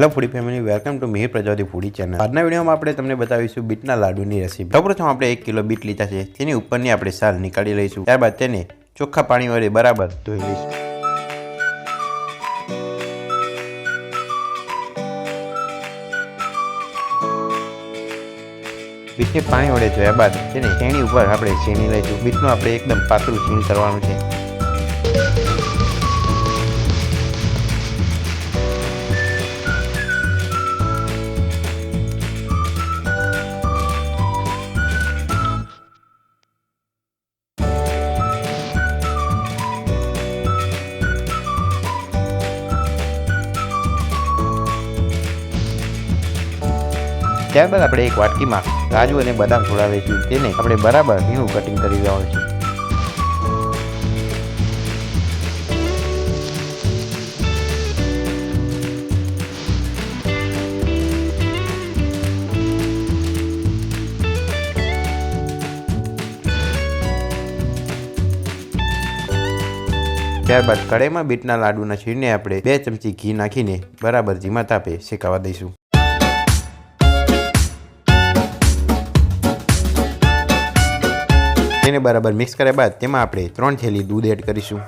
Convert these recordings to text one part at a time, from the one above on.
Hello foodie family welcome to Mihir Prajapati foodie channel આજના વિડીયોમાં આપણે તમને બતાવીશું બીટના લાડુની રેસીપી સૌપ્રથમ આપણે એક કિલો બીટ લીધા છે. તેની ઉપરની આપણે સાલ નીકાળી લઈશું. ત્યારબાદ તેને ચોખ્ખા પાણી વડે બરાબર ધોઈ લઈશું. બીટને પાણી વડે ધોયા બાદ તેને શેણી ઉપર આપણે છીણી લઈશું. બીટનું આપણે એકદમ પાતળું છીણ કરવાનું છે. ત્યારબાદ આપણે એક વાટકીમાં કાજુ અને બદામ થોડા લઈશું તેને આપણે બરાબર ઝીણું કટિંગ કરી દેવાનું છે. ત્યારબાદ કઢાઈમાં બીટના લાડુના છીણને આપણે બે ચમચી ઘી નાખીને બરાબર ધીમા તાપે શેકાવા દઈશું. તેને બરાબર મિક્સ કર્યા બાદ તેમાં આપણે ત્રણ થેલી દૂધ એડ કરીશું.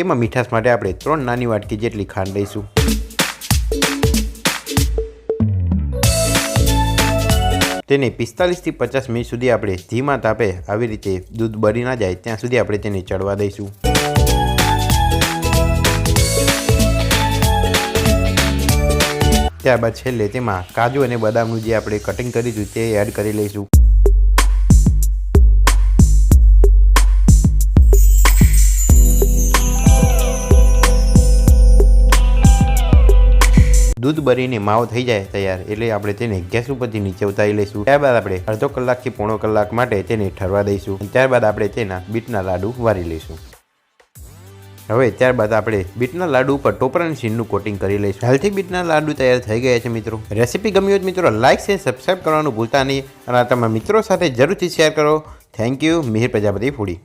તેમાં મીઠાશ માટે આપણે ત્રણ નાની વાટકી જેટલી ખાંડ લઈશું. તેને પિસ્તાલીસથી પચાસ મિનિટ સુધી આપણે ધીમા તાપે આવી રીતે દૂધ બળી ના જાય, ત્યાં સુધી આપણે તેને ચડવા દઈશું. ત્યારબાદ છેલ્લે તેમાં કાજુ અને બદામનું જે આપણે કટિંગ કરીશું તે એડ કરી લઈશું. દૂધ ભરીને માવો થઈ જાય તૈયાર એટલે આપણે તેને ગેસ ઉપરથી નીચે ઉતારી લઈશું. ત્યારબાદ આપણે અડધો કલાકથી પોણો કલાક માટે તેને ઠરવા દઈશું. ત્યારબાદ આપણે તેના બીટના લાડુ વારી લઈશું. હવે ત્યારબાદ આપણે બીટના લાડુ ઉપર ટોપરાની છીણનું કોટિંગ કરી લઈશું. હેલ્થી બીટના લાડુ તૈયાર થઈ ગયા છે મિત્રો. રેસીપી ગમી હોય મિત્રો લાઇક શેર સબસ્ક્રાઈબ કરવાનું ભૂલતા નહીં. અને તમારા મિત્રો સાથે જરૂરથી શેર કરો. Thank you Mihir Prajapati foodie.